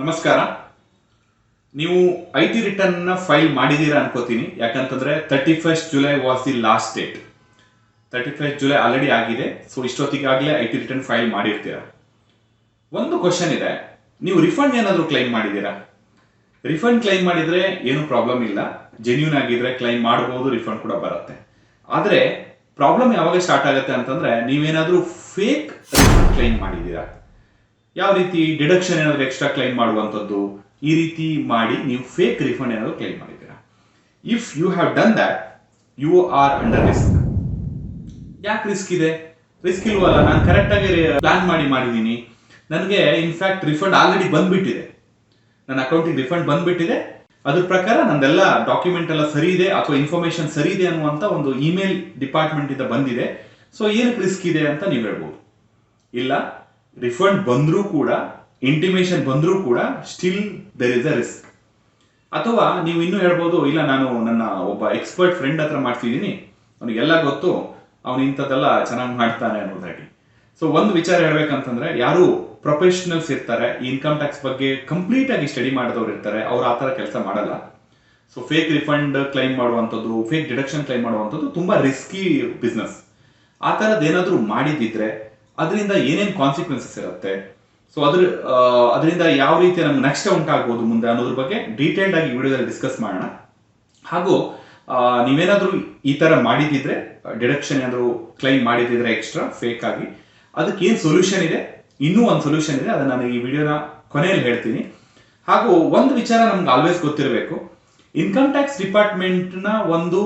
ನಮಸ್ಕಾರ. ನೀವು I T return file ಮಾಡಿದ್ದೀರಾ ಅನ್ಕೋತೀನಿ. ಯಾಕಂತಂದ್ರೆ thirty first July was the last date thirty first July already ಆಗಿದೆ. ಸೊ ಇಷ್ಟೊತ್ತಿಗಾಗಲೇ ಐ ಟಿ ರಿಟರ್ನ್ ಫೈಲ್ ಮಾಡಿರ್ತೀರಾ? ಒಂದು ಕ್ವಶನ್ ಇದೆ. ನೀವು ರಿಫಂಡ್ ಏನಾದರೂ ಕ್ಲೈಮ್ ಮಾಡಿದ್ದೀರಾ? ರಿಫಂಡ್ ಕ್ಲೈಮ್ ಮಾಡಿದ್ರೆ ಏನು ಪ್ರಾಬ್ಲಮ್ ಇಲ್ಲ. ಜೆನ್ಯೂನ್ ಆಗಿದ್ರೆ ಕ್ಲೈಮ್ ಮಾಡಬಹುದು ರಿಫಂಡ್ ಕೂಡ ಬರುತ್ತೆ. ಆದರೆ ಪ್ರಾಬ್ಲಮ್ ಯಾವಾಗ ಸ್ಟಾರ್ಟ್ ಆಗುತ್ತೆ ಅಂತಂದ್ರೆ ನೀವೇನಾದರೂ ಫೇಕ್ ರಿಫಂಡ್ ಕ್ಲೈಮ್ ಮಾಡಿದ್ದೀರಾ? ಯಾವ ರೀತಿ ಡಿಡಕ್ಷನ್ ಏನಾದರೂ ಎಕ್ಸ್ಟ್ರಾ ಕ್ಲೈಮ್ ಮಾಡುವಂಥದ್ದು, ಈ ರೀತಿ ಮಾಡಿ ನೀವು ಫೇಕ್ ರಿಫಂಡ್ ಏನಾದರೂ ಕ್ಲೈಮ್ ಮಾಡಿದ್ದೀರಾ? If you have done that you are under risk ಯಾಕೆ ರಿಸ್ಕ್ ಇದೆ? ರಿಸ್ಕ್ ಇಲ್ವಲ್ಲ? ನಾನು ಕರೆಕ್ಟಾಗಿ ಪ್ಲಾನ್ ಮಾಡಿ ಮಾಡಿದ್ದೀನಿ. ನನಗೆ ಇನ್ಫ್ಯಾಕ್ಟ್ ರಿಫಂಡ್ ಆಲ್ರೆಡಿ ಬಂದ್ಬಿಟ್ಟಿದೆ. ನನ್ನ ಅಕೌಂಟಿಗೆ ರಿಫಂಡ್ ಬಂದ್ಬಿಟ್ಟಿದೆ. ಅದ್ರ ಪ್ರಕಾರ ನಂದೆಲ್ಲ ಡಾಕ್ಯುಮೆಂಟ್ ಎಲ್ಲ ಸರಿ ಇದೆ ಅಥವಾ ಇನ್ಫಾರ್ಮೇಶನ್ ಸರಿ ಇದೆ ಅನ್ನುವಂಥ ಒಂದು ಇಮೇಲ್ ಡಿಪಾರ್ಟ್ಮೆಂಟ್ ಇಂದ ಬಂದಿದೆ. ಸೊ ಏನಕ್ಕೆ ರಿಸ್ಕ್ ಇದೆ ಅಂತ ನೀವು ಹೇಳ್ಬೋದು. ಇಲ್ಲ? ರಿಫಂಡ್ ಬಂದರೂ ಕೂಡ ಇಂಟಿಮೇಷನ್ ಬಂದರೂ ಕೂಡ still there is a risk ಅಥವಾ ನೀವು ಇನ್ನೂ ಹೇಳ್ಬೋದು, ಇಲ್ಲ, ನಾನು ನನ್ನ ಒಬ್ಬ ಎಕ್ಸ್ಪರ್ಟ್ ಫ್ರೆಂಡ್ ಹತ್ರ ಮಾಡ್ತಿದ್ದೀನಿ. ಅವನಿಗೆಲ್ಲ ಗೊತ್ತು, ಅವನು ಇಂಥದ್ದೆಲ್ಲ ಚೆನ್ನಾಗಿ ಮಾಡ್ತಾನೆ ಅನ್ನೋದಾಗಿ ಸೊ ಒಂದು ವಿಚಾರ ಹೇಳ್ಬೇಕಂತಂದ್ರೆ, ಯಾರು ಪ್ರೊಫೆಷನಲ್ಸ್ ಇರ್ತಾರೆ ಇನ್ಕಮ್ ಟ್ಯಾಕ್ಸ್ ಬಗ್ಗೆ ಕಂಪ್ಲೀಟ್ ಆಗಿ ಸ್ಟಡಿ ಮಾಡಿದವ್ರು ಇರ್ತಾರೆ, ಅವ್ರು ಆ ಥರ ಕೆಲಸ ಮಾಡಲ್ಲ. ಸೊ ಫೇಕ್ ರಿಫಂಡ್ ಕ್ಲೈಮ್ ಮಾಡುವಂಥದ್ದು ಫೇಕ್ ಡಿಡಕ್ಷನ್ ಕ್ಲೈಮ್ ಮಾಡುವಂಥದ್ದು ತುಂಬ ರಿಸ್ಕಿ ಬಿಸ್ನೆಸ್ ಆ ಥರದ್ದು ಏನಾದರೂ ಮಾಡಿದ್ದಿದ್ರೆ ಅದರಿಂದ ಏನೇನು ಕಾನ್ಸಿಕ್ವೆನ್ಸಸ್ ಇರುತ್ತೆ? ಸೊ ಅದ್ರ ಅದರಿಂದ ಯಾವ ರೀತಿ ನಮ್ಗೆ ನಷ್ಟ ಉಂಟಾಗ್ಬೋದು ಮುಂದೆ ಅನ್ನೋದ್ರ ಬಗ್ಗೆ ಡೀಟೇಲ್ಡ್ ಆಗಿ ವಿಡಿಯೋದಲ್ಲಿ ಡಿಸ್ಕಸ್ ಮಾಡೋಣ. ಹಾಗೂ ನೀವೇನಾದರೂ ಈ ತರ ಮಾಡಿದಿದ್ರೆ ಡಿಡಕ್ಷನ್ ಏನಾದರೂ ಕ್ಲೈಮ್ ಮಾಡಿದಿದ್ರೆ ಎಕ್ಸ್ಟ್ರಾ ಫೇಕ್ ಆಗಿ, ಅದಕ್ಕೆ ಏನು ಸೊಲ್ಯೂಷನ್ ಇದೆ? ಇನ್ನೂ ಒಂದು ಸೊಲ್ಯೂಷನ್ ಇದೆ, ಅದನ್ನ ನಾನು ಈ ವಿಡಿಯೋನ ಕೊನೆಯಲ್ಲಿ ಹೇಳ್ತೀನಿ. ಹಾಗೂ, ಒಂದು ವಿಚಾರ ನಮ್ಗೆ ಆಲ್ವೇಸ್ ಗೊತ್ತಿರಬೇಕು. ಇನ್ಕಮ್ ಟ್ಯಾಕ್ಸ್ ಡಿಪಾರ್ಟ್ಮೆಂಟ್ನ ಒಂದು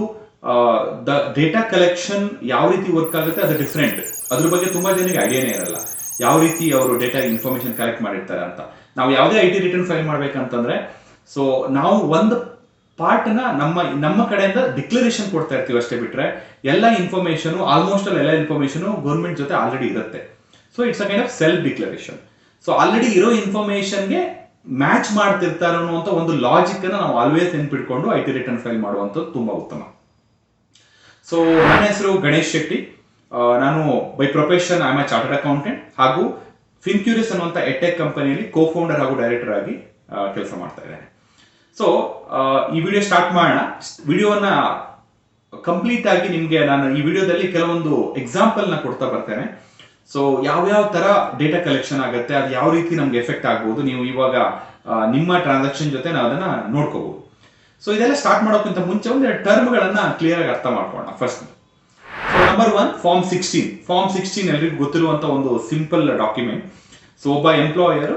ದ ಡೇಟಾ ಕಲೆಕ್ಷನ್ ಯಾವ ರೀತಿ ವರ್ಕ್ ಆಗುತ್ತೆ ಅದು ಡಿಫ್ರೆಂಟ್ ಅದ್ರ ಬಗ್ಗೆ ತುಂಬಾ ಜನಕ್ಕೆ ಐಡಿಯಾನೇ ಇರಲ್ಲ. ಯಾವ ರೀತಿ ಅವರು ಡೇಟಾ ಇನ್ಫಾರ್ಮೇಶನ್ ಕಲೆಕ್ಟ್ ಮಾಡಿರ್ತಾರೆ ಅಂತ. ನಾವು ಯಾವುದೇ ಐ ಟಿ ರಿಟರ್ನ್ ಫೈಲ್ ಮಾಡ್ಬೇಕಂತಂದ್ರೆ ಸೊ ನಾವು ಒಂದು ಪಾರ್ಟ್ನ ನಮ್ಮ ನಮ್ಮ ಕಡೆಯಿಂದ ಡಿಕ್ಲರೇಷನ್ ಕೊಡ್ತಾ ಇರ್ತೀವಿ ಅಷ್ಟೇ ಬಿಟ್ರೆ, ಎಲ್ಲ ಇನ್ಫಾರ್ಮೇಶನ್ ಆಲ್ಮೋಸ್ಟ್ ಆಲ್ ಎಲ್ಲ ಇನ್ಫಾರ್ಮೇಶನ್ ಗೌರ್ಮೆಂಟ್ ಜೊತೆ ಆಲ್ರೆಡಿ ಇರುತ್ತೆ. So it's a kind of self declaration so already ಇರೋ ಇನ್ಫಾರ್ಮೇಶನ್ಗೆ ಮ್ಯಾಚ್ ಮಾಡ್ತಿರ್ತಾರೆ ಅನ್ನುವಂಥ ಒಂದು ಲಾಜಿಕ್ ಅನ್ನ ನಾವು ಆಲ್ವೇಸ್ ನೆನ್ಪಿಟ್ಕೊಂಡು ಐ ಟಿ ರಿಟರ್ನ್ ಫೈಲ್ ಮಾಡುವಂಥದ್ದು ತುಂಬಾ ಉತ್ತಮ. ಸೊ ನನ್ನ ಹೆಸರು ಗಣೇಶ್ ಶೆಟ್ಟಿ. ನಾನು by profession I a chartered accountant ಹಾಗೂ ಫಿನ್ಕ್ಯೂರಿಯಸ್ ಅನ್ನುವಂಥ ಎಟೆಕ್ ಕಂಪನಿಯಲ್ಲಿ ಕೋ ಫೌಂಡರ್ ಹಾಗೂ ಡೈರೆಕ್ಟರ್ ಆಗಿ ಕೆಲಸ ಮಾಡ್ತಾ ಇದ್ದೇನೆ. ಸೊ ಈ ವಿಡಿಯೋ ಸ್ಟಾರ್ಟ್ ಮಾಡೋಣ. ವಿಡಿಯೋನ ಕಂಪ್ಲೀಟ್ ಆಗಿ ನಿಮಗೆ ನಾನು ಈ ವಿಡಿಯೋದಲ್ಲಿ ಕೆಲವೊಂದು ಎಕ್ಸಾಂಪಲ್ ಕೊಡ್ತಾ ಬರ್ತೇನೆ. ಸೊ ಯಾವ್ಯಾವ ತರ ಡೇಟಾ ಕಲೆಕ್ಷನ್ ಆಗುತ್ತೆ, ಅದು ಯಾವ ರೀತಿ ನಮ್ಗೆ ಎಫೆಕ್ಟ್ ಆಗ್ಬೋದು, ನೀವು ಇವಾಗ ನಿಮ್ಮ ಟ್ರಾನ್ಸಾಕ್ಷನ್ ಜೊತೆ ನಾವು ಅದನ್ನ ನೋಡ್ಕೋಬಹುದು ಸೊ ಇದೆಲ್ಲ ಸ್ಟಾರ್ಟ್ ಮಾಡೋಕ್ಕಿಂತ ಮುಂಚೆ ಒಂದು ಟರ್ಮ್ಗಳನ್ನ ಕ್ಲಿಯರ್ ಆಗಿ ಅರ್ಥ ಮಾಡ್ಕೊಳ್ಳೋಣ. First number one form sixteen form sixteen ಎಲ್ರಿಗೂ ಗೊತ್ತಿರುವಂತ ಒಂದು ಸಿಂಪಲ್ ಡಾಕ್ಯುಮೆಂಟ್ ಸೊ ಒಬ್ಬ ಎಂಪ್ಲಾಯರ್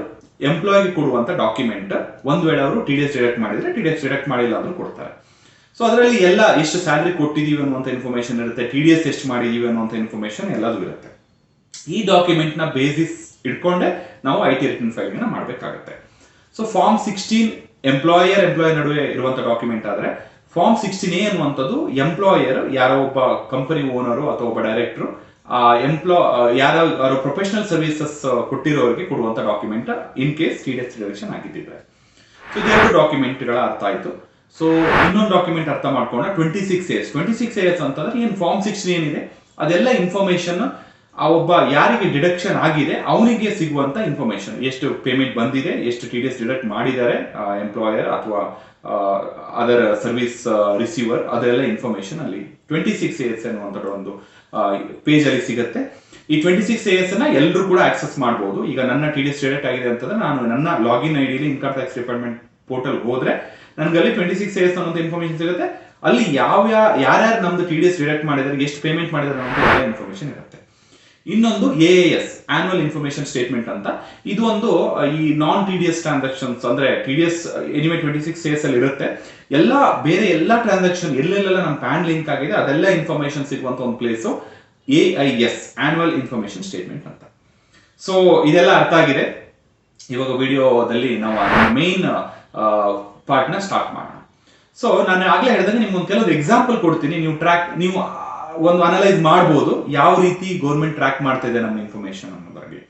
ಎಂಪ್ಲಾಯಿಗೆ ಕೊಡುವಂತ ಡಾಕ್ಯುಮೆಂಟ್ ಒಂದ್ ವೇಳೆ ಅವರು ಟಿ ಡಿ ಎಸ್ ಡಿಡಕ್ಟ್ ಮಾಡಿದ್ರೆ ಟಿ ಡಿ ಎಸ್ ಡಿಡಕ್ಟ್ ಮಾಡಿಲ್ಲ ಅಂದ್ರೂ ಕೊಡ್ತಾರೆ. ಸೊ ಅದರಲ್ಲಿ ಎಲ್ಲ ಎಷ್ಟು ಸ್ಯಾಲ್ರಿ ಕೊಟ್ಟಿದೀವಿ ಅನ್ನುವಂಥ ಇನ್ಫಾರ್ಮೇಶನ್ ಇರುತ್ತೆ ಟಿ ಡಿ ಎಸ್ ಎಷ್ಟು ಮಾಡಿದೀವಿ ಅನ್ನುವಂಥ ಇನ್ಫಾರ್ಮೇಶನ್ ಎಲ್ಲದೂ ಇರುತ್ತೆ. ಈ ಡಾಕ್ಯುಮೆಂಟ್ನ ಬೇಸಿಸ್ ಇಟ್ಕೊಂಡೆ ನಾವು ಐ ಟಿ ರಿಟರ್ನ್ ಫೈಲ್ ಮಾಡಬೇಕಾಗುತ್ತೆ. So form sixteen employer employer ನಡುವೆ ಇರುವಂತ ಡಾಕ್ಯುಮೆಂಟ್ ಆದ್ರೆ ಫಾರ್ಮ್ ಸಿಕ್ಸ್ಟೀನ್ ಎ ಅನ್ನುವಂಥದ್ದು ಎಂಪ್ಲಾಯರ್ ಯಾರೋ ಒಬ್ಬ ಕಂಪನಿ ಓನರು ಅಥವಾ ಒಬ್ಬ ಡೈರೆಕ್ಟರ್ ಆ ಎಂಪ್ಲಾ ಯಾರೋ ಪ್ರೊಫೆಷನಲ್ ಸರ್ವಿಸಸ್ ಕೊಟ್ಟಿರೋರಿಗೆ ಕೊಡುವಂತ document in case T D reduction ಆಗಿದ್ದಿದ್ರೆ so ಇದೆರಡು ಡಾಕ್ಯುಮೆಂಟ್ಗಳ ಅರ್ಥ ಆಯ್ತು. ಸೊ ಇನ್ನೊಂದು ಡಾಕ್ಯುಮೆಂಟ್ ಅರ್ಥ ಮಾಡ್ಕೊಂಡ್ರೆ twenty six years twenty six years ಅಂತಂದ್ರೆ ಏನು ಫಾರ್ಮ್ ಸಿಕ್ಸ್ಟೀನ್ ಏನಿದೆ? ಅದೆಲ್ಲ ಇನ್ಫಾರ್ಮೇಶನ್ ಆ ಒಬ್ಬ ಯಾರಿಗೆ ಡಿಡಕ್ಷನ್ ಆಗಿದೆ, ಅವನಿಗೆ ಸಿಗುವಂತ ಇನ್ಫಾರ್ಮೇಶನ್ ಎಷ್ಟು ಪೇಮೆಂಟ್ ಬಂದಿದೆ, ಎಷ್ಟು ಟಿ ಡಿ ಎಸ್ ಡಿಡಕ್ಟ್ ಮಾಡಿದ್ದಾರೆ ಎಂಪ್ಲಾಯರ್ ಅಥವಾ ಅದರ ಸರ್ವಿಸ್ ರಿಸೀವರ್ ಅದೆಲ್ಲ ಇನ್ಫಾರ್ಮೇಶನ್ ಅಲ್ಲಿ ಟ್ವೆಂಟಿ ಸಿಕ್ಸ್ ಎಸ್ ಅನ್ನುವಂಥದ್ದು ಒಂದು ಪೇಜ್ ಅಲ್ಲಿ ಸಿಗುತ್ತೆ. ಈ ಟ್ವೆಂಟಿ ಸಿಕ್ಸ್ ಎಸ್ ಅನ್ನ ಎಲ್ಲರೂ ಕೂಡ ಆಕ್ಸೆಸ್ ಮಾಡಬಹುದು ಈಗ ನನ್ನ ಟಿ ಡಿ ಎಸ್ ಡಿಡಕ್ಟ್ ಆಗಿದೆ ಅಂತಂದ್ರೆ ನಾನು ನನ್ನ ಲಾಗಿನ್ ಐ ಡಿಲಿ ಇನ್ಕಮ್ ಟ್ಯಾಕ್ಸ್ ಡಿಪಾರ್ಟ್ಮೆಂಟ್ ಪೋರ್ಟಲ್ ಹೋದ್ರೆ ನನಗೆ ಅಲ್ಲಿ ಟ್ವೆಂಟಿ ಸಿಕ್ಸ್ ಎ ಎಸ್ ಅನ್ನೋದು ಇನ್ಫಾರ್ಮೇಶನ್ ಸಿಗುತ್ತೆ. ಅಲ್ಲಿ ಯಾವ ಯಾರ್ಯಾರು ನಮ್ದು ಟಿ ಡಿ ಎಸ್ ಡಿಡಕ್ಟ್ ಮಾಡಿದ್ದಾರೆ, ಎಷ್ಟು ಪೇಮೆಂಟ್ ಮಾಡಿದ್ದಾರೆ ಅನ್ನೋದು ಎಲ್ಲ ಇನ್ಫಾರ್ಮೇಶನ್ ಇರುತ್ತೆ. ಇನ್ನೊಂದು A S annual information statement ಅಂತ. ಇದು ಒಂದು ಈ non T D S transactions ಅಂದ್ರೆ ಟಿ ಡಿ ಎಸ್ ಎನಿಮೆ ಟ್ವೆಂಟಿ ಸಿಕ್ಸ್ ಇಯರ್ಸ್ ಅಲ್ಲಿ ಇರುತ್ತೆ. ಎಲ್ಲ, ಬೇರೆ ಎಲ್ಲ ಟ್ರಾನ್ಸಾಕ್ಷನ್ ಎಲ್ಲೆಲ್ಲ ನಮ್ಮ ಪ್ಯಾನ್ ಲಿಂಕ್ ಆಗಿದೆ, ಅದೆಲ್ಲ ಇನ್ಫಾರ್ಮೇಶನ್ ಸಿಗುವಂತ ಒಂದು place A I S annual information statement ಅಂತ. ಸೊ ಇದೆಲ್ಲ ಅರ್ಥ ಆಗಿದೆ. ಇವಾಗ ವಿಡಿಯೋದಲ್ಲಿ ನಾವು ಮೇನ್ ಪಾರ್ಟ್ನ ಸ್ಟಾರ್ಟ್ ಮಾಡೋಣ. ಸೊ ನಾನು ಆಗ್ಲೇ ಹೇಳಿದಂಗೆ ನಿಮ್ಗೆ ಒಂದು ಕೆಲವೊಂದು ಎಕ್ಸಾಂಪಲ್ ಕೊಡ್ತೀನಿ. ನೀವು ಟ್ರ್ಯಾಕ್ ನೀವು ಒಂದು ಅನಲೈಸ್ ಮಾಡ್ಬೋದು ಯಾವ ರೀತಿ ಗೌರ್ಮೆಂಟ್ ಟ್ರ್ಯಾಕ್ ಮಾಡ್ತಾ ಇದೆ ನಮ್ಮ ಇನ್ಫಾರ್ಮೇಶನ್ ಅನ್ನೋದಾಗಿ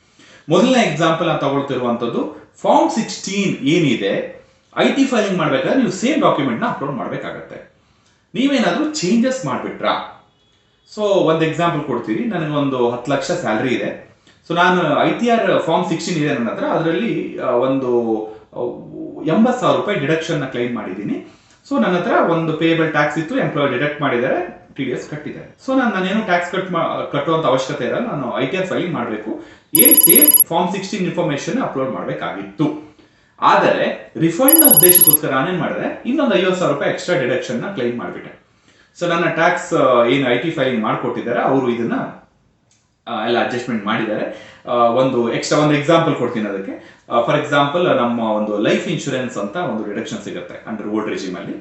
ಮೊದಲನೇ ಎಕ್ಸಾಂಪಲ್ ನಾನು ತಗೊಳ್ತಿರುವಂತದ್ದು ಫಾರ್ಮ್ ಸಿಕ್ಸ್ಟೀನ್ ಏನಿದೆ ಐ ಟಿ ಫೈಲಿಂಗ್ ಮಾಡ್ಬೇಕಾದ್ರೆ ನೀವು ಸೇಮ್ ಡಾಕ್ಯುಮೆಂಟ್ನ ಅಪ್ಲೋಡ್ ಮಾಡಬೇಕಾಗತ್ತೆ. ನೀವೇನಾದ್ರೂ ಚೇಂಜಸ್ ಮಾಡಿಬಿಟ್ರಾ? ಸೊ ಒಂದು ಎಕ್ಸಾಂಪಲ್ ಕೊಡ್ತೀವಿ. ನನಗೆ ಒಂದು ಹತ್ತು ಲಕ್ಷ ಸ್ಯಾಲ್ರಿ ಇದೆ. ಸೊ ನಾನು I T R form sixteen ಇದೆ ನನ್ನ ಹತ್ರ. ಅದರಲ್ಲಿ ಒಂದು ಎಂಬತ್ತು ಸಾವಿರ ರೂಪಾಯಿ ಡಿಡಕ್ಷನ್ನ ಕ್ಲೈಮ್ ಮಾಡಿದ್ದೀನಿ. ಸೊ ನನ್ನ ಹತ್ರ ಒಂದು ಪೇಬಲ್ ಟ್ಯಾಕ್ಸ್ ಇತ್ತು ಎಂಪ್ಲಾಯರ್ ಡಿಡಕ್ಟ್ ಮಾಡಿದ್ದಾರೆ. ಟಿ ಡಿ ಎಸ್ ಕಟ್ಟಿದ್ದಾರೆ. ಸೊ ನಾನು ನಾನೇನು ಟ್ಯಾಕ್ಸ್ ಕಟ್ ಕಟ್ಟುವಂತ ಅವಶ್ಯಕತೆ ಇರಲ್ಲ. ನಾನು ಐ ಟಿ ಆರ್ ಫೈಲಿಂಗ್ ಮಾಡಬೇಕು. ಏನ್ same form sixteen information upload ಮಾಡಬೇಕಾಗಿತ್ತು. ಆದರೆ ರಿಫಂಡ್ನ ಉದ್ದೇಶಕ್ಕೋಸ್ಕರ ನಾನೇನ್ ಮಾಡಿದೆ? ಇನ್ನೊಂದು ಐವತ್ತು ಸಾವಿರ ರೂಪಾಯಿ ಎಕ್ಸ್ಟ್ರಾ ಡಿಡಕ್ಷನ್ನ ಕ್ಲೈಮ್ ಮಾಡಿಬಿಟ್ಟೆ. ಸೊ ನನ್ನ ಟ್ಯಾಕ್ಸ್ ಏನು ಐ ಟಿ ಫೈಲಿಂಗ್ ಮಾಡಿಕೊಟ್ಟಿದ್ದಾರೆ. ಅವರು ಇದನ್ನ ಎಲ್ಲ ಅಡ್ಜಸ್ಟ್ಮೆಂಟ್ ಮಾಡಿದ್ದಾರೆ. ಒಂದು ಎಕ್ಸ್ಟ್ರಾ ಒಂದು ಎಕ್ಸಾಂಪಲ್ ಕೊಡ್ತೀನಿ ಅದಕ್ಕೆ. ಫಾರ್ ಎಕ್ಸಾಂಪಲ್ ನಮ್ಮ ಒಂದು ಲೈಫ್ ಇನ್ಶೂರೆನ್ಸ್ ಅಂತ ಒಂದು ರಿಡಕ್ಷನ್ ಸಿಗುತ್ತೆ ಅಂಡರ್ ಓಲ್ಡ್ ರೆಜಿಮ್ ಅಲ್ಲಿ.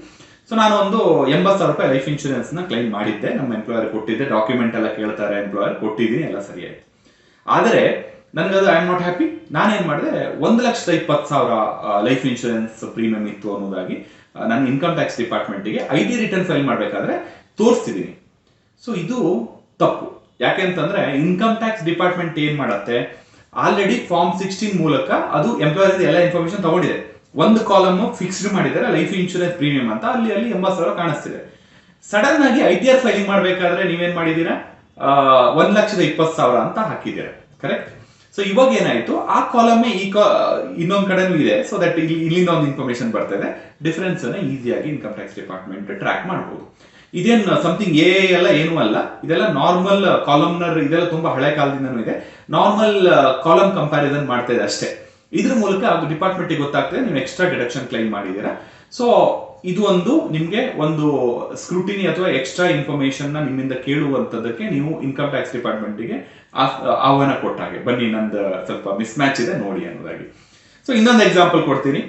ಸೊ ನಾನು ಒಂದು ಎಂಬತ್ತು ಸಾವಿರ ರೂಪಾಯಿ ಲೈಫ್ ಇನ್ಶೂರೆನ್ಸ್ನ ಕ್ಲೈಮ್ ಮಾಡಿದ್ದೆ. ನಮ್ಮ ಎಂಪ್ಲಾಯರ್ ಕೊಟ್ಟಿದ್ದೆ. ಡಾಕ್ಯುಮೆಂಟ್ ಎಲ್ಲ ಕೇಳ್ತಾರೆ ಎಂಪ್ಲಾಯರ್ ಕೊಟ್ಟಿದ್ದೀನಿ, ಎಲ್ಲ ಸರಿ ಆದರೆ ಆದರೆ, ನನಗದು ಐ ಆಮ್ ನಾಟ್ ಹ್ಯಾಪಿ ನಾನೇನ್ ಮಾಡಿದೆ? ಒಂದು ಲಕ್ಷದ ಇಪ್ಪತ್ತು ಸಾವಿರ ಲೈಫ್ ಇನ್ಶೂರೆನ್ಸ್ ಪ್ರೀಮಿಯಂ ಇತ್ತು ಅನ್ನೋದಾಗಿ ನಾನು ಇನ್ಕಮ್ ಟ್ಯಾಕ್ಸ್ ಡಿಪಾರ್ಟ್ಮೆಂಟ್ಗೆ ಐ ಟಿ ರಿಟರ್ನ್ ಫೈಲ್ ಮಾಡಬೇಕಾದ್ರೆ ತೋರಿಸ್ತಿದ್ದೀನಿ ಸೊ ಇದು ತಪ್ಪು. ಯಾಕೆಂತಂದ್ರೆ ಇನ್ಕಮ್ ಟ್ಯಾಕ್ಸ್ ಡಿಪಾರ್ಟ್ಮೆಂಟ್ ಏನ್ ಮಾಡತ್ತೆ? ಆಲ್ರೆಡಿ ಫಾರ್ಮ್ ಸಿಕ್ಸ್ಟೀನ್ ಮೂಲಕ ಅದು ಎಂಪ್ಲಾಯರ್ ಎಲ್ಲ ಇನ್ಫಾರ್ಮೇಶನ್ ತಗೊಂಡಿದೆ. ಒಂದು ಕಾಲಮ್ ಫಿಕ್ಸ್ಡ್ ಮಾಡಿದ್ದಾರೆ ಲೈಫ್ ಇನ್ಶೂರೆನ್ಸ್ ಪ್ರೀಮಿಯಂ ಅಂತ. ಅಲ್ಲಿ ಅಲ್ಲಿ ಎಂಬತ್ತು ಸಾವಿರ ಕಾಣಿಸ್ತಿದೆ. ಸಡನ್ ಆಗಿ ಐ ಟಿ ಆರ್ ಫೈಲಿಂಗ್ ಮಾಡಬೇಕಾದ್ರೆ ನೀವೇನ್ ಮಾಡಿದೀರಾ ಆ, ಒಂದ್ ಲಕ್ಷದ ಇಪ್ಪತ್ತು ಸಾವಿರ ಅಂತ ಹಾಕಿದ್ದೀರಾ. ಕರೆಕ್ಟ್ ಸೊ ಇವಾಗ ಏನಾಯ್ತು? ಆ ಕಾಲಮ್ ಈ ಕಾ ಇನ್ನೊಂದ್ ಕಡೆನೂ ಇದೆ. ಸೊ ದಟ್ ಇಲ್ಲಿ ಇಲ್ಲಿಂದ ಒಂದು ಇನ್ಫಾರ್ಮೇಶನ್ ಬರ್ತದೆ ಡಿಫರೆನ್ಸ್ ಅನ್ನ ಈಸಿಯಾಗಿ ಇನ್ಕಮ್ ಟ್ಯಾಕ್ಸ್ ಡಿಪಾರ್ಟ್ಮೆಂಟ್ ಟ್ರ್ಯಾಕ್ ಮಾಡಬಹುದು ಇದೇನು ಸಮಥಿಂಗ್ ಎ ಎಲ್ಲ ಏನೂ ಅಲ್ಲ. ಇದೆಲ್ಲ ನಾರ್ಮಲ್ ಕಾಲಮ್ನರ್ ಇದೆಲ್ಲ ತುಂಬಾ ಹಳೆ ಕಾಲದಿಂದನೂ ಇದೆ. ನಾರ್ಮಲ್ ಕಾಲಮ್ ಕಂಪ್ಯಾರಿಸನ್ ಮಾಡ್ತಾ ಇದೆ ಅಷ್ಟೇ. ಇದ್ರ ಮೂಲಕ ಅದು ಡಿಪಾರ್ಟ್ಮೆಂಟ್ಗೆ ಗೊತ್ತಾಗ್ತದೆ, ನೀವು ಎಕ್ಸ್ಟ್ರಾ ಡಿಡಕ್ಷನ್ ಕ್ಲೈಮ್ ಮಾಡಿದ್ದೀರಾ. ಸೊ ಇದು ಒಂದು ನಿಮಗೆ ಒಂದು ಸ್ಕ್ರೂಟಿನಿ ಅಥವಾ ಎಕ್ಸ್ಟ್ರಾ ಇನ್ಫಾರ್ಮೇಶನ್ನ ನಿಮ್ಮಿಂದ ಕೇಳುವಂತದಕ್ಕೆ ನೀವು ಇನ್ಕಮ್ ಟ್ಯಾಕ್ಸ್ ಡಿಪಾರ್ಟ್ಮೆಂಟ್ಗೆ ಆಹ್ವಾನ ಕೊಟ್ಟಾಗೆ. ಬನ್ನಿ, ನಂದು ಸ್ವಲ್ಪ ಮಿಸ್ ಮ್ಯಾಚ್ ಇದೆ, ನೋಡಿ ಅನ್ನೋದಾಗಿ. ಸೊ ಇನ್ನೊಂದು ಎಕ್ಸಾಂಪಲ್ ಕೊಡ್ತೀನಿ.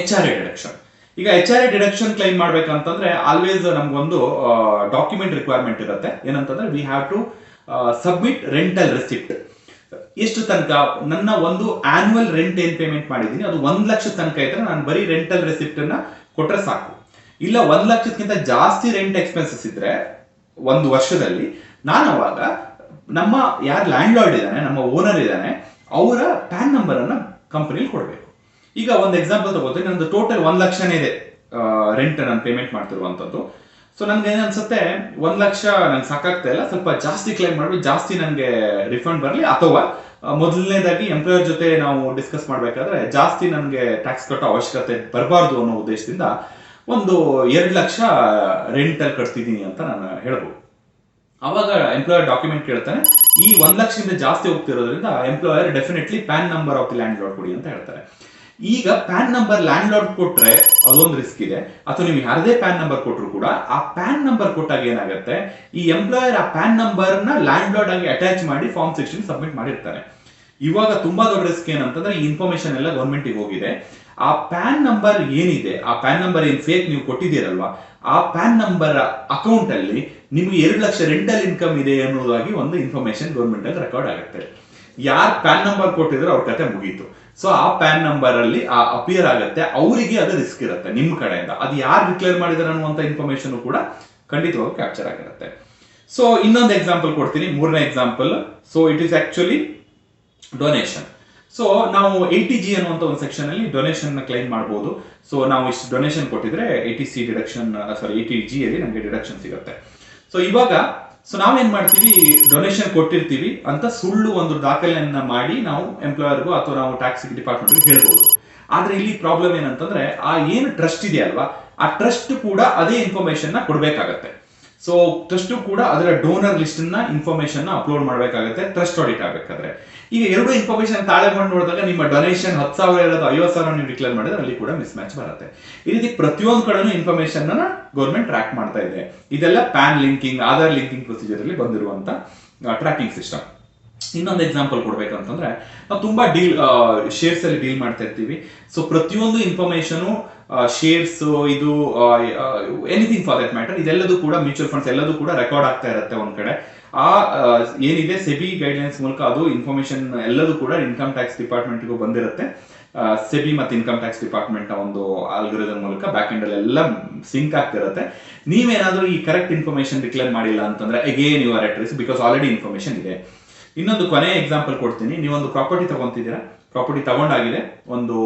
ಎಚ್ ಆರ್ ಎ ಡಿಡಕ್ಷನ್ ಈಗ H R A deduction claim ಮಾಡ್ಬೇಕಂತಂದ್ರೆ always ನಮ್ಗೊಂದು ಡಾಕ್ಯುಮೆಂಟ್ ರಿಕ್ವೈರ್ಮೆಂಟ್ ಇರುತ್ತೆ. ಏನಂತಂದ್ರೆ we have to submit rental receipt ಎಷ್ಟು ತನಕ ನನ್ನ ಒಂದು ಆನ್ಯುವಲ್ ರೆಂಟ್ ಏನ್ ಪೇಮೆಂಟ್ ಮಾಡಿದ್ದೀನಿ, ಅದು ಒಂದ್ ಲಕ್ಷ ತನಕ ಇದ್ರೆ ನಾನು ಬರೀ ರೆಂಟಲ್ ರೆಸಿಪ್ಟ್ ಅನ್ನ ಕೊಟ್ರೆ ಸಾಕು. ಇಲ್ಲ, ಒಂದ್ ಲಕ್ಷಕ್ಕಿಂತ ಜಾಸ್ತಿ ರೆಂಟ್ ಎಕ್ಸ್ಪೆನ್ಸಸ್ ಇದ್ರೆ ಒಂದು ವರ್ಷದಲ್ಲಿ, ನಾನು ಅವಾಗ ನಮ್ಮ ಯಾರು ಲ್ಯಾಂಡ್ ಲಾರ್ಡ್ ಇದ್ದಾನೆ, ನಮ್ಮ ಓನರ್ ಇದ್ದಾನೆ, ಅವರ ಪ್ಯಾನ್ ನಂಬರ್ ಅನ್ನ ಕಂಪನಿಲಿ ಕೊಡಬೇಕು. ಈಗ ಒಂದು ಎಕ್ಸಾಂಪಲ್ ತಗೋತೀನಿ, ನಂದು ಟೋಟಲ್ ಒಂದ್ ಲಕ್ಷನೇ ಇದೆ ರೆಂಟ್ ನಾನು ಪೇಮೆಂಟ್ ಮಾಡ್ತಿರುವಂತದ್ದು. ಸೊ ನನ್ಗೆ ಏನ್ ಅನ್ಸುತ್ತೆ, ಒಂದ್ ಲಕ್ಷ ನಂಗೆ ಸಾಕಾಗ್ತಾ ಇಲ್ಲ. ಸ್ವಲ್ಪ ಜಾಸ್ತಿ ಕ್ಲೈಮ್ ಮಾಡಿ ಜಾಸ್ತಿ ನನಗೆ ರಿಫಂಡ್ ಬರಲಿ. ಅಥವಾ ಮೊದಲನೇದಾಗಿ ಎಂಪ್ಲಾಯರ್ ಜೊತೆ ನಾವು ಡಿಸ್ಕಸ್ ಮಾಡ್ಬೇಕಾದ್ರೆ ಜಾಸ್ತಿ ನನಗೆ ಟ್ಯಾಕ್ಸ್ ಕಟ್ಟೋ ಅವಶ್ಯಕತೆ ಬರಬಾರ್ದು ಅನ್ನೋ ಉದ್ದೇಶದಿಂದ ಒಂದು ಎರಡು ಲಕ್ಷ ರೆಂಟ್ ಅಲ್ಲಿ ಕಟ್ತಿದ್ದೀನಿ ಅಂತ ನಾನು ಹೇಳ್ಬೋದು. ಅವಾಗ ಎಂಪ್ಲಾಯರ್ ಡಾಕ್ಯುಮೆಂಟ್ ಕೇಳ್ತಾನೆ. ಈ ಒಂದ್ ಲಕ್ಷದಿಂದ ಜಾಸ್ತಿ ಹೋಗ್ತಿರೋದ್ರಿಂದ employer definitely PAN number of the landlord ಕೊಡಿ ಅಂತ ಹೇಳ್ತಾರೆ. ಈಗ ಪ್ಯಾನ್ ನಂಬರ್ ಲ್ಯಾಂಡ್ ಲಾರ್ಡ್ ಕೊಟ್ರೆ ಅದೊಂದು ರಿಸ್ಕ್ ಇದೆ. ಅಥವಾ ನಿಮ್ಗೆ ಯಾರದೇ ಪ್ಯಾನ್ ನಂಬರ್ ಕೊಟ್ಟರು ಕೂಡ ಆ ಪ್ಯಾನ್ ನಂಬರ್ ಕೊಟ್ಟಾಗ ಏನಾಗುತ್ತೆ? ಈ ಎಂಪ್ಲಾಯರ್ ಆ ಪ್ಯಾನ್ ನಂಬರ್ನ ಲ್ಯಾಂಡ್ ಲಾರ್ಡ್ ಆಗಿ ಅಟ್ಯಾಚ್ ಮಾಡಿ ಫಾರ್ಮ್ ಸಿಕ್ಸ್ಟೀನ್ ಸಬ್ಮಿಟ್ ಮಾಡಿರ್ತಾರೆ ಇವಾಗ ತುಂಬಾ ದೊಡ್ಡ ರಿಸ್ಕ್ ಏನಂತಂದ್ರೆ ಈ ಇನ್ಫಾರ್ಮೇಶನ್ ಎಲ್ಲ ಗೌರ್ಮೆಂಟಿಗೆ ಹೋಗಿದೆ. ಆ ಪ್ಯಾನ್ ನಂಬರ್ ಏನಿದೆ? ಆ ಪ್ಯಾನ್ ನಂಬರ್ ಏನ್ ಫೇಕ್ ನೀವು ಕೊಟ್ಟಿದ್ದೀರಲ್ವಾ? ಆ ಪ್ಯಾನ್ ನಂಬರ್ ಅಕೌಂಟ್ ಅಲ್ಲಿ ನಿಮ್ಗೆ ಎರಡು ಲಕ್ಷ ರೆಂಟಲ್ ಇನ್ಕಮ್ ಇದೆ ಅನ್ನೋದಾಗಿ ಒಂದು ಇನ್ಫಾರ್ಮೇಶನ್ ಗೌರ್ಮೆಂಟ್ ಅಲ್ಲಿ ರೆಕಾರ್ಡ್ ಆಗುತ್ತೆ. ಯಾರ್ ಪ್ಯಾನ್ ನಂಬರ್ ಕೊಟ್ಟಿದ್ರು ಅವ್ರ ಕತೆ ಮುಗೀತು. ಸೊ ಆ ಪ್ಯಾನ್ ನಂಬರ್ ಅಲ್ಲಿ ಆ ಅಪಿಯರ್ ಆಗುತ್ತೆ. ಅವರಿಗೆ ಅದು ರಿಸ್ಕ್ ಇರುತ್ತೆ ನಿಮ್ ಕಡೆಯಿಂದ. ಅದು ಯಾರು ಡಿಕ್ಲೇರ್ ಮಾಡಿದಾರೆ ಅನ್ನುವಂತ ಇನ್ಫಾರ್ಮೇಶನ್ ಕೂಡ ಖಂಡಿತವಾಗಿ ಕ್ಯಾಪ್ಚರ್ ಆಗಿರುತ್ತೆ. ಸೊ ಇನ್ನೊಂದು ಎಕ್ಸಾಂಪಲ್ ಕೊಡ್ತೀನಿ. ಮೂರನೇ example so it is actually donation so ನಾವು ಎ ಟಿ ಜಿ ಅನ್ನುವಂಥ ಒಂದು ಸೆಕ್ಷನ್ ಅಲ್ಲಿ ಡೊನೇಷನ್ ಕ್ಲೈಮ್ ಮಾಡಬಹುದು ಸೊ ನಾವು ಇಷ್ಟು ಡೊನೇಷನ್ ಕೊಟ್ಟಿದ್ರೆ eighty C deduction sorry eighty G ಅಲ್ಲಿ ನಮಗೆ ಡಿಡಕ್ಷನ್ ಸಿಗುತ್ತೆ. ಸೊ ಇವಾಗ ಸೊ ನಾವೇನ್ ಮಾಡ್ತೀವಿ? ಡೊನೇಷನ್ ಕೊಟ್ಟಿರ್ತೀವಿ ಅಂತ ಸುಳ್ಳು ಒಂದು ದಾಖಲೆಯನ್ನ ಮಾಡಿ ನಾವು ಎಂಪ್ಲಾಯರ್ಗೂ ಅಥವಾ ನಾವು ಟ್ಯಾಕ್ಸ್ ಡಿಪಾರ್ಟ್ಮೆಂಟ್ಗೆ ಹೇಳ್ಬೋದು. ಆದ್ರೆ ಇಲ್ಲಿ ಪ್ರಾಬ್ಲಮ್ ಏನಂತಂದ್ರೆ, ಆ ಏನು ಟ್ರಸ್ಟ್ ಇದೆಯಲ್ವಾ, ಆ ಟ್ರಸ್ಟ್ ಕೂಡ ಅದೇ ಇನ್ಫಾರ್ಮೇಶನ್ನ ಕೊಡ್ಬೇಕಾಗತ್ತೆ. ಸೊ ಟ್ರಸ್ಟ್ ಕೂಡ ಅದರ ಡೋನರ್ ಲಿಸ್ಟ್ನ ಇನ್ಫಾರ್ಮೇಶನ್ ಅಪ್ಲೋಡ್ ಮಾಡಬೇಕಾಗುತ್ತೆ ಟ್ರಸ್ಟ್ ಆಡಿಟ್ ಆಗಬೇಕಾದ್ರೆ. ಈಗ ಎರಡು ಇನ್ಫಾರ್ಮೇಶನ್ ತಾಳೆ ಮಾಡಿ ನೋಡಿದಾಗ ನಿಮ್ಮ ಡೊನೇಷನ್ ಹತ್ತು ಸಾವಿರ ಇರೋದು ಐವತ್ತು ಸಾವಿರ ನೀವು ಡಿಕ್ಲೇರ್ ಮಾಡಿದ್ರೆ ಅಲ್ಲಿ ಕೂಡ ಮಿಸ್ ಮ್ಯಾಚ್ ಬರುತ್ತೆ. ಈ ರೀತಿ ಪ್ರತಿಯೊಂದು ಕಡೆನೂ ಇನ್ಫಾರ್ಮೇಶನ್ ಗೌರ್ಮೆಂಟ್ ಟ್ರ್ಯಾಕ್ ಮಾಡ್ತಾ ಇದೆ. ಇದೆಲ್ಲ PAN linking Aadhaar linking procedure ಅಲ್ಲಿ ಬಂದಿರುವಂತ ಟ್ರ್ಯಾಕಿಂಗ್ ಸಿಸ್ಟಮ್ ಇನ್ನೊಂದು ಎಕ್ಸಾಂಪಲ್ ಕೊಡ್ಬೇಕಂತಂದ್ರೆ, ನಾವು ತುಂಬಾ ಡೀಲ್ ಶೇರ್ಸ್ ಅಲ್ಲಿ ಡೀಲ್ ಮಾಡ್ತಾ ಇರ್ತೀವಿ. ಸೊ ಪ್ರತಿಯೊಂದು ಇನ್ಫಾರ್ಮೇಶನ್ ಶೇರ್ಸ್ ಇದು ಎನಿಥಿಂಗ್ ಫಾರ್ ದಟ್ ಮ್ಯಾಟರ್ ಇದೆಲ್ಲದೂ ಕೂಡ ಮ್ಯೂಚುವಲ್ ಫಂಡ್ಸ್ ಎಲ್ಲದೂ ಕೂಡ ರೆಕಾರ್ಡ್ ಆಗ್ತಾ ಇರುತ್ತೆ ಒಂದ್ ಕಡೆ. ಆ ಏನಿದೆ ಸೆಬಿ ಗೈಡ್ಲೈನ್ಸ್ ಮೂಲಕ ಅದು ಇನ್ಫಾರ್ಮೇಶನ್ ಎಲ್ಲದೂ ಕೂಡ ಇನ್ಕಮ್ ಟ್ಯಾಕ್ಸ್ ಡಿಪಾರ್ಟ್ಮೆಂಟ್ಗೂ ಬಂದಿರುತ್ತೆ. ಸೆಬಿ ಮತ್ತು ಇನ್ಕಮ್ ಟ್ಯಾಕ್ಸ್ ಡಿಪಾರ್ಟ್ಮೆಂಟ್ ಒಂದು ಆಲ್ಗರಿದಮ್ ಮೂಲಕ ಬ್ಯಾಕ್ ಎಂಡ್ ಎಲ್ಲ ಸಿಂಕ್ ಆಗ್ತಿರುತ್ತೆ ನೀವೇನಾದ್ರೂ ಈ ಕರೆಕ್ಟ್ ಇನ್ಫಾರ್ಮೇಶನ್ ಡಿಕ್ಲೇರ್ ಮಾಡಿಲ್ಲ ಅಂತಂದ್ರೆ again you are at because already information ಇದೆ. ಇನ್ನೊಂದು ಕೊನೆ ಎಕ್ಸಾಂಪಲ್ ಕೊಡ್ತೀನಿ. ನೀವೊಂದು ಪ್ರಾಪರ್ಟಿ ತಗೊಂತಿದ್ದೀರಾ? ಪ್ರಾಪರ್ಟಿ ತಗೊಂಡಾಗಿದೆ, ಒಂದು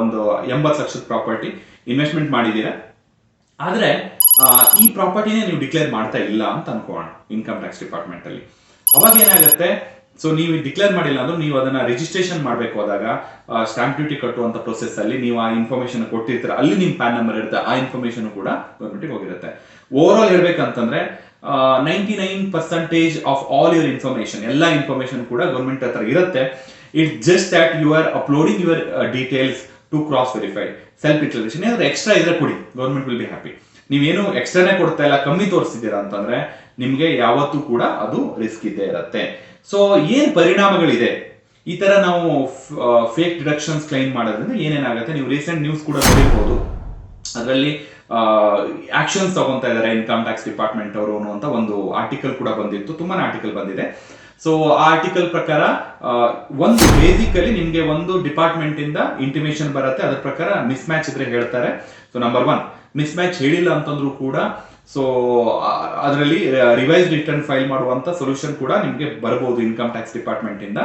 ಒಂದು ಎಂಬತ್ತು ಲಕ್ಷದ ಪ್ರಾಪರ್ಟಿ ಇನ್ವೆಸ್ಟ್ಮೆಂಟ್ ಮಾಡಿದ್ದೀರಾ? ಆದ್ರೆ ಈ ಪ್ರಾಪರ್ಟಿನೇ ನೀವು ಡಿಕ್ಲೇರ್ ಮಾಡ್ತಾ ಇಲ್ಲ ಅಂತ ಅನ್ಕೋಣ ಇನ್ಕಮ್ ಟ್ಯಾಕ್ಸ್ ಡಿಪಾರ್ಟ್ಮೆಂಟ್ ಅಲ್ಲಿ. ಅವಾಗ ಏನಾಗುತ್ತೆ ಸೊ ನೀವು ಡಿಕ್ಲೇರ್ ಮಾಡಿಲ್ಲ ಅಂದ್ರೆ ನೀವು ಅದನ್ನ ರಿಜಿಸ್ಟ್ರೇಷನ್ ಮಾಡಬೇಕು ಹೋದಾಗ ಸ್ಟಾಂಪ್ ಡ್ಯೂಟಿ ಕಟ್ಟುವಂತ ಪ್ರೊಸೆಸ್ ಅಲ್ಲಿ ನೀವು ಆ ಇನ್ಫಾರ್ಮೇಶನ್ ಕೊಟ್ಟಿರ್ತೀರ. ಅಲ್ಲಿ ನಿಮ್ಮ ಪ್ಯಾನ್ ನಂಬರ್ ಇರುತ್ತೆ, ಆ ಇನ್ಫಾರ್ಮೇಶನ್ ಕೂಡ ಗೌರ್ಮೆಂಟ್ಗೆ ಹೋಗಿರುತ್ತೆ. Over all ಹೇಳ್ಬೇಕಂತಂದ್ರೆ ninety nine percentage of all your information ಎಲ್ಲ ಇನ್ಫಾರ್ಮೇಶನ್ ಕೂಡ ಗೌರ್ಮೆಂಟ್ ಹತ್ರ ಇರುತ್ತೆ. It's just you you are uploading your details to cross verified self declaration ಏನಾದ್ರು ಎಕ್ಸ್ಟ್ರಾ ಇದ್ರೆ ಕೊಡಿ. ಗೌರ್ಮೆಂಟ್ ವಿಲ್ ಬಿ ಹ್ಯಾಪಿ ನೀವೇನು ಎಕ್ಸ್ಟ್ರಾನೇ ಕೊಡ್ತಾ ಇಲ್ಲ, ಕಮ್ಮಿ ತೋರಿಸಿದ್ದೀರಾ ಅಂತಂದ್ರೆ ನಿಮಗೆ ಯಾವತ್ತೂ ಕೂಡ ಅದು ರಿಸ್ಕ್ ಇದ್ದೇ ಇರುತ್ತೆ. ಸೊ ಏನ್ ಪರಿಣಾಮಗಳಿದೆ? ಈ ತರ ನಾವು ಫೇಕ್ ಡಿಡಕ್ಷನ್ಸ್ ಕ್ಲೈಮ್ ಮಾಡೋದ್ರಿಂದ ಏನೇನಾಗುತ್ತೆ ನೀವು ರೀಸೆಂಟ್ ನ್ಯೂಸ್ ಕೂಡ ನೋಡಿರ್ಬೋದು. ಅದರಲ್ಲಿ ಆಕ್ಷನ್ಸ್ ತಗೊಂತಾ ಇದ್ದಾರೆ ಇನ್ಕಮ್ ಟ್ಯಾಕ್ಸ್ ಡಿಪಾರ್ಟ್ಮೆಂಟ್ ಅವರು ಅಂತ ಒಂದು ಆರ್ಟಿಕಲ್ ಕೂಡ ಬಂದಿತ್ತು. ತುಂಬಾ ಆರ್ಟಿಕಲ್ ಬಂದಿದೆ. ಸೊ ಆ ಆರ್ಟಿಕಲ್ ಪ್ರಕಾರ ಒಂದು ಬೇಸಿಕಲಿ ನಿಮ್ಗೆ ಒಂದು ಡಿಪಾರ್ಟ್ಮೆಂಟ್ ಇಂದ ಇಂಟಿಮೇಷನ್ ಬರುತ್ತೆ, ಅದ್ರ ಪ್ರಕಾರ ಮಿಸ್ ಮ್ಯಾಚ್ ಇದ್ರೆ ಹೇಳ್ತಾರೆ. So number one mismatch ಹೇಳಿಲ್ಲ ಅಂತಂದ್ರೂ ಕೂಡ ಸೊ ಅದರಲ್ಲಿ ರಿವೈಸ್ ರಿಟರ್ನ್ ಫೈಲ್ ಮಾಡುವಂತ ಸೊಲ್ಯೂಷನ್ ಕೂಡ ನಿಮ್ಗೆ ಬರಬಹುದು ಇನ್ಕಮ್ ಟ್ಯಾಕ್ಸ್ ಡಿಪಾರ್ಟ್ಮೆಂಟ್ ಇಂದ.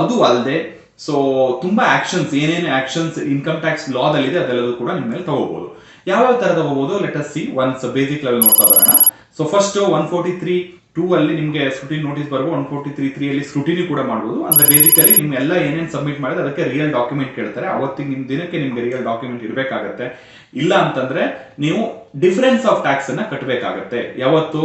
ಅದು ಅಲ್ಲದೆ ಸೊ ತುಂಬಾ ಆಕ್ಷನ್ಸ್ ಏನೇನು ಆಕ್ಷನ್ಸ್ ಇನ್ಕಮ್ ಟ್ಯಾಕ್ಸ್ ಲಾದಲ್ಲಿದೆ ಅದೆಲ್ಲದೂ ಕೂಡ ನಿಮ್ಮ ಮೇಲೆ ತಗೋಬಹುದು ಯಾವ್ಯಾವ ಯಾವ ತರದ let us see once basic level ನೋಡ್ತಾ ಬರೋಣ. So first one forty three two ಅಲ್ಲಿ ನಿಮಗೆ ಸ್ಕ್ರೂಟಿನಿ ನೋಟಿಸ್ ಬರುವ ಒನ್ ಫೋರ್ಟಿ ತ್ರೀ ತ್ರೀ ಅಲ್ಲಿ ಸ್ಕ್ರೂಟಿನಿ ಕೂಡ ಮಾಡಬಹುದು ಅಂದ್ರೆ ಬೇಸಿಕಲಿ ನಿಮ್ ಎಲ್ಲ ಏನೇನು ಸಬ್ಮಿಟ್ ಮಾಡಿದ್ರೆ ಅದಕ್ಕೆ ರಿಯಲ್ ಡಾಕ್ಯುಮೆಂಟ್ ಕೇಳ್ತಾರೆ. ಅವತ್ತಿಗೆ ನಿಮ್ ದಿನಕ್ಕೆ ನಿಮ್ಗೆ ರಿಯಲ್ ಡಾಕ್ಯುಮೆಂಟ್ ಇರಬೇಕಾಗತ್ತೆ. ಇಲ್ಲ ಅಂತಂದ್ರೆ ನೀವು ಡಿಫರೆನ್ಸ್ ಆಫ್ ಟ್ಯಾಕ್ಸ್ ಅನ್ನ ಕಟ್ಟಬೇಕಾಗತ್ತೆ ಯಾವತ್ತು?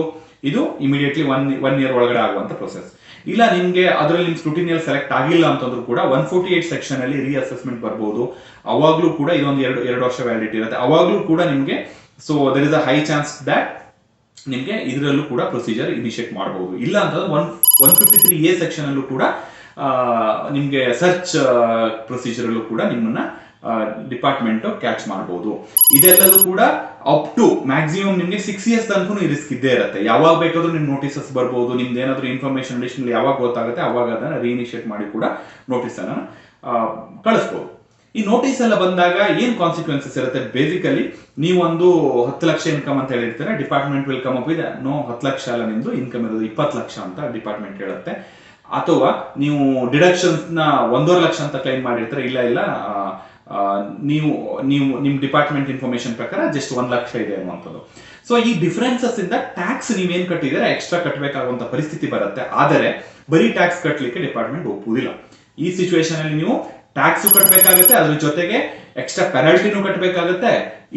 ಇದು ಇಮಿಡಿಯೇಟ್ಲಿ ಒನ್ ಒನ್ ಇಯರ್ ಒಳಗಡೆ ಆಗುವಂತ ಪ್ರೊಸೆಸ್ ಇಲ್ಲ ನಿಮ್ಗೆ ಅದರಲ್ಲಿ ನಿಮ್ ಸೆಲೆಕ್ಟ್ ಆಗಿಲ್ಲ ಅಂತಂದ್ರೂ ಕೂಡ ಒನ್ ಫೋರ್ಟಿ ಏಟ್ ಸೆಕ್ಷನ್ ಅಲ್ಲಿ ರೀಅಸೆಸ್ಮೆಂಟ್ ಬರ್ಬೋದು. ಅವಾಗ್ಲೂ ಕೂಡ ಇದೊಂದು ಎರಡು ಎರಡು ವರ್ಷ ವ್ಯಾಲಿಡಿಟಿ ಇರುತ್ತೆ. ಅವಾಗ್ಲೂ ಕೂಡ ನಿಮ್ಗೆ so there is a high chance that ನಿಮಗೆ ಇದರಲ್ಲೂ ಕೂಡ ಪ್ರೊಸೀಜರ್ ಇನಿಷಿಯೇಟ್ ಮಾಡಬಹುದು ಇಲ್ಲ ಅಂತಂದ್ರೆ one one fifty three A section ಅಲ್ಲೂ ಕೂಡ ನಿಮಗೆ ಸರ್ಚ್ ಪ್ರೊಸೀಜರ್ ಅಲ್ಲೂ ಕೂಡ ನಿಮ್ಮನ್ನ ಡಿಪಾರ್ಟ್ಮೆಂಟ್ ಕ್ಯಾಚ್ ಮಾಡಬಹುದು ಇದೆಲ್ಲದೂ ಕೂಡ ಅಪ್ ಟು ಮ್ಯಾಕ್ಸಿಮಮ್ ನಿಮಗೆ ಸಿಕ್ಸ್ ಇಯರ್ಸ್ ತನಕ ರಿಸ್ಕ್ ಇದ್ದೇ ಇರುತ್ತೆ. ಯಾವಾಗ ಬೇಕಾದ್ರೂ ನಿಮ್ಗೆ ನೋಟಿಸಸ್ ಬರ್ಬೋದು, ನಿಮ್ದು ಏನಾದ್ರೂ ಇನ್ಫಾರ್ಮೇಶನ್ ಅಡಿಷನಲ್ ಯಾವಾಗ ಗೊತ್ತಾಗುತ್ತೆ, ಅವಾಗ ಅದನ್ನ ರೀಇನಿಷಿಯೇಟ್ ಮಾಡಿ ಕೂಡ ನೋಟಿಸ್ ಅನ್ನ ಕಳಿಸ್ಬೋದು. ಈ ನೋಟಿಸ್ ಎಲ್ಲ ಬಂದಾಗ ಏನ್ ಕಾನ್ಸಿಕ್ವೆನ್ಸಸ್ ಇರುತ್ತೆ? ಬೇಸಿಕಲಿ ನೀವೊಂದು ಹತ್ತು ಲಕ್ಷ ಇನ್ಕಮ್ ಅಂತ ಹೇಳಿರ್ತೀರ ಡಿಪಾರ್ಟ್ಮೆಂಟ್ ವಿಲ್ ಕಮ್ ಅಪ್ ಇದೆ ನೋ ಹತ್ತು ಲಕ್ಷ ಅಲ್ಲ ನಿಮ್ದು ಇನ್ಕಮ್ ಇರೋದು ಇಪ್ಪತ್ತು ಲಕ್ಷ ಅಂತ ಡಿಪಾರ್ಟ್ಮೆಂಟ್ ಹೇಳುತ್ತೆ. ಅಥವಾ ನೀವು ಡಿಡಕ್ಷನ್ಸ್ನ ಒಂದೂವರೆ ಲಕ್ಷ ಅಂತ ಕ್ಲೈಮ್ ಮಾಡಿರ್ತಾರೆ? ಇಲ್ಲ ಇಲ್ಲ. ನೀವು ನೀವು, ನಿಮ್ ಡಿಪಾರ್ಟ್ಮೆಂಟ್ ಇನ್ಫಾರ್ಮೇಶನ್ ಪ್ರಕಾರ ಜಸ್ಟ್ ಒಂದ್ ಲಕ್ಷ ಇದೆ ಅನ್ನುವಂಥದ್ದು. ಸೊ ಈ ಡಿಫರೆನ್ಸಸ್ ಇಂದ ಟ್ಯಾಕ್ಸ್ ನೀವೇನ್ ಕಟ್ಟಿದ್ರೆ ಎಕ್ಸ್ಟ್ರಾ ಕಟ್ಟಬೇಕಾಗುವಂತ ಪರಿಸ್ಥಿತಿ ಬರುತ್ತೆ. ಆದರೆ, ಬರೀ ಟ್ಯಾಕ್ಸ್ ಕಟ್ಟಲಿಕ್ಕೆ ಡಿಪಾರ್ಟ್ಮೆಂಟ್ ಒಪ್ಪುವುದಿಲ್ಲ. ಈ ಸಿಚುವೇಶನ್ ಅಲ್ಲಿ ನೀವು ಟ್ಯಾಕ್ಸ್ ಕಟ್ಟಬೇಕಾಗತ್ತೆ ಅದ್ರ ಜೊತೆಗೆ ಎಕ್ಸ್ಟ್ರಾ ಪೆನಾಲ್ಟಿನೂ ಕಟ್ಟಬೇಕಾಗತ್ತೆ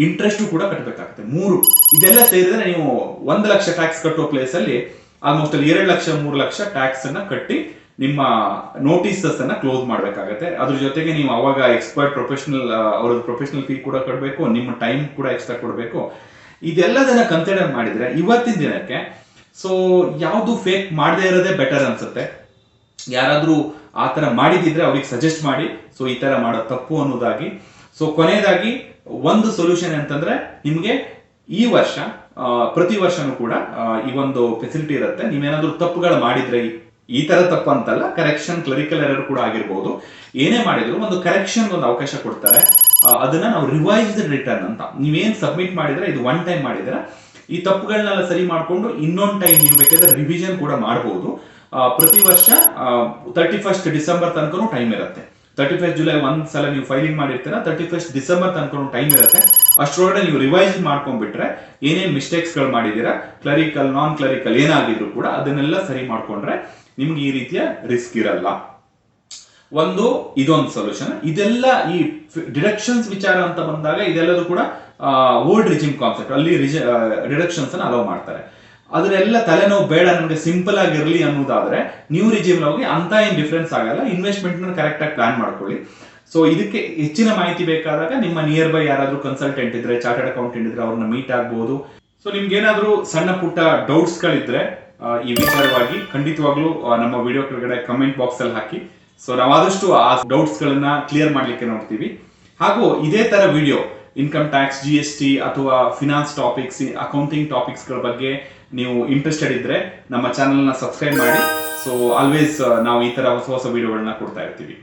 ಇಂಟ್ರೆಸ್ಟ್ ಕೂಡ ಕಟ್ಟಬೇಕಾಗುತ್ತೆ ಮೂರು. ಇದೆಲ್ಲ ಸೇರಿದ್ರೆ ನೀವು ಒಂದು ಲಕ್ಷ ಟ್ಯಾಕ್ಸ್ ಕಟ್ಟುವ ಪ್ಲೇಸ್ ಅಲ್ಲಿ ಆಲ್ಮೋಸ್ಟ್ ಅಲ್ಲಿ ಎರಡು ಲಕ್ಷ, ಮೂರು ಲಕ್ಷ ಟ್ಯಾಕ್ಸ್ ಅನ್ನ ಕಟ್ಟಿ ನಿಮ್ಮ ನೋಟಿಸಸ್ ಅನ್ನ ಕ್ಲೋಸ್ ಮಾಡಬೇಕಾಗತ್ತೆ. ಅದ್ರ ಜೊತೆಗೆ ನೀವು ಅವಾಗ ಎಕ್ಸ್ಪರ್ಟ್ ಪ್ರೊಫೆಷನಲ್ ಅವ್ರದ್ದು ಪ್ರೊಫೆಷನಲ್ ಫೀ ಕೂಡ ಕಟ್ಟಬೇಕು ನಿಮ್ಮ ಟೈಮ್ ಕೂಡ ಎಕ್ಸ್ಟ್ರಾ ಕೊಡಬೇಕು. ಇದೆಲ್ಲದನ್ನ ಕನ್ಸಿಡರ್ ಮಾಡಿದ್ರೆ ಇವತ್ತಿನ ದಿನಕ್ಕೆ ಸೊ ಯಾವುದು ಫೇಕ್ ಮಾಡದೇ ಇರೋದೇ ಬೆಟರ್ ಅನ್ಸುತ್ತೆ. ಯಾರಾದ್ರೂ ಆ ಥರ ಮಾಡಿದಿದ್ರೆ ಅವ್ರಿಗೆ ಸಜೆಸ್ಟ್ ಮಾಡಿ. ಸೊ ಈ ಥರ ಮಾಡೋ ತಪ್ಪು ಅನ್ನೋದಾಗಿ. ಸೊ ಕೊನೆಯದಾಗಿ ಒಂದು ಸೊಲ್ಯೂಷನ್ ಅಂತಂದ್ರೆ ನಿಮಗೆ ಈ ವರ್ಷ ಪ್ರತಿ ವರ್ಷನೂ ಕೂಡ ಈ ಒಂದು ಫೆಸಿಲಿಟಿ ಇರುತ್ತೆ. ನೀವೇನಾದ್ರೂ ತಪ್ಪುಗಳು ಮಾಡಿದ್ರೆ ಈ- ತರ ತಪ್ಪು ಅಂತಲ್ಲ ಕರೆಕ್ಷನ್ ಕ್ಲರಿಕಲ್ ಎರರ್ ಕೂಡ ಆಗಿರ್ಬೋದು. ಏನೇ ಮಾಡಿದ್ರು ಒಂದು ಕರೆಕ್ಷನ್ ಒಂದು ಅವಕಾಶ ಕೊಡ್ತಾರೆ. ಅದನ್ನ ನಾವು ರಿವೈಸ್ಡ್ ರಿಟರ್ನ್ ಅಂತ. ನೀವೇನು ಸಬ್ಮಿಟ್ ಮಾಡಿದ್ರೆ, ಇದು ಒನ್ ಟೈಮ್ ಮಾಡಿದ್ರೆ, ಈ ತಪ್ಪುಗಳನ್ನೆಲ್ಲ ಸರಿ ಮಾಡಿಕೊಂಡು ಇನ್ನೊಂದು ಟೈಮ್ ನೀವು ಬೇಕಾದ್ರೆ ರಿವಿಷನ್ ಕೂಡ ಮಾಡಬಹುದು ಪ್ರತಿ ವರ್ಷ ತರ್ಟಿ ಫಸ್ಟ್ ಡಿಸೆಂಬರ್ ತನಕನೂ ಟೈಮ್ ಇರುತ್ತೆ. ತರ್ಟಿ ಫಸ್ಟ್ ಜುಲೈ ಒಂದ್ ಸಲ ನೀವು ಫೈಲಿಂಗ್ ಮಾಡಿರ್ತೀರಾ ತರ್ಟಿ ಫಸ್ಟ್ ಡಿಸೆಂಬರ್ ತನಕ ಟೈಮ್ ಇರುತ್ತೆ. ಅಷ್ಟರೊಳಗಡೆ ನೀವು ರಿವೈಸ್ ಮಾಡ್ಕೊಂಡ್ಬಿಟ್ರೆ ಏನೇನು ಮಿಸ್ಟೇಕ್ಸ್ಗಳು ಮಾಡಿದೀರಾ ಕ್ಲರಿಕಲ್ ನಾನ್ ಕ್ಲರಿಕಲ್ ಏನಾಗಿದ್ರು ಕೂಡ ಅದನ್ನೆಲ್ಲ ಸರಿ ಮಾಡ್ಕೊಂಡ್ರೆ ನಿಮ್ಗೆ ಈ ರೀತಿಯ ರಿಸ್ಕ್ ಇರಲ್ಲ. ಒಂದು, ಇದೊಂದು ಸೊಲ್ಯೂಷನ್ ಇದೆಲ್ಲ ಈ ಡಿಡಕ್ಷನ್ಸ್ ವಿಚಾರ ಅಂತ ಬಂದಾಗ ಇದೆಲ್ಲದೂ ಕೂಡ ಓಲ್ಡ್ ರಿಜಿಮ್ ಕಾನ್ಸೆಪ್ಟ್ ಅಲ್ಲಿ ಡಿಡಕ್ಷನ್ಸ್ ಅನ್ನ ಅಲೋ ಮಾಡ್ತಾರೆ. ಅದರೆಲ್ಲ ತಲೆನೋವು ಬೇಡ ನಮಗೆ ಸಿಂಪಲ್ ಆಗಿರಲಿ ಅನ್ನೋದಾದ್ರೆ ನ್ಯೂ ರಿಜಿಮ್ ಹೋಗಿ ಅಂತ ಏನ್ ಡಿಫ್ರೆನ್ಸ್ ಆಗಲ್ಲ ಇನ್ವೆಸ್ಟ್ಮೆಂಟ್ ಕರೆಕ್ಟ್ ಆಗಿ ಪ್ಲಾನ್ ಮಾಡ್ಕೊಳ್ಳಿ. ಸೊ ಇದಕ್ಕೆ ಹೆಚ್ಚಿನ ಮಾಹಿತಿ ಬೇಕಾದಾಗ ನಿಮ್ಮ ನಿಯರ್ ಬೈ ಯಾರಾದ್ರೂ ಕನ್ಸಲ್ಟೆಂಟ್ ಇದ್ರೆ ಚಾರ್ಟರ್ಡ್ ಅಕೌಂಟೆಂಟ್ ಇದ್ರೆ ಅವ್ರನ್ನ ಮೀಟ್ ಆಗ್ಬಹುದು ಸೊ ನಿಮ್ಗೆ ಏನಾದ್ರೂ ಸಣ್ಣ ಪುಟ್ಟ ಡೌಟ್ಸ್ ಗಳಿದ್ರೆ ಈ ವಿಚಾರವಾಗಿ ಖಂಡಿತವಾಗ್ಲೂ ನಮ್ಮ ವಿಡಿಯೋ ಕೆಳಗಡೆ ಕಮೆಂಟ್ ಬಾಕ್ಸ್ ಅಲ್ಲಿ ಹಾಕಿ. ಸೊ ನಾವಾದಷ್ಟು ಆ ಡೌಟ್ಸ್ ಗಳನ್ನ ಕ್ಲಿಯರ್ ಮಾಡ್ಲಿಕ್ಕೆ ನೋಡ್ತೀವಿ. ಹಾಗೂ ಇದೇ ತರ video income tax G S T ಅಥವಾ ಫಿನಾನ್ಸ್ ಟಾಪಿಕ್ಸ್ ಅಕೌಂಟಿಂಗ್ ಟಾಪಿಕ್ಸ್ಗಳ ಬಗ್ಗೆ ನೀವು ಇಂಟ್ರೆಸ್ಟೆಡ್ ಇದ್ರೆ ನಮ್ಮ ಚಾನೆಲ್ನ ಸಬ್ಸ್ಕ್ರೈಬ್ ಮಾಡಿ. ಸೊ ಆಲ್ವೇಸ್ ನಾವು ಈ ತರ ಹೊಸ ಹೊಸ ವಿಡಿಯೋಗಳನ್ನ ಕೊಡ್ತಾ ಇರ್ತೀವಿ.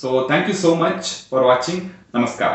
So thank you so much for watching ನಮಸ್ಕಾರ.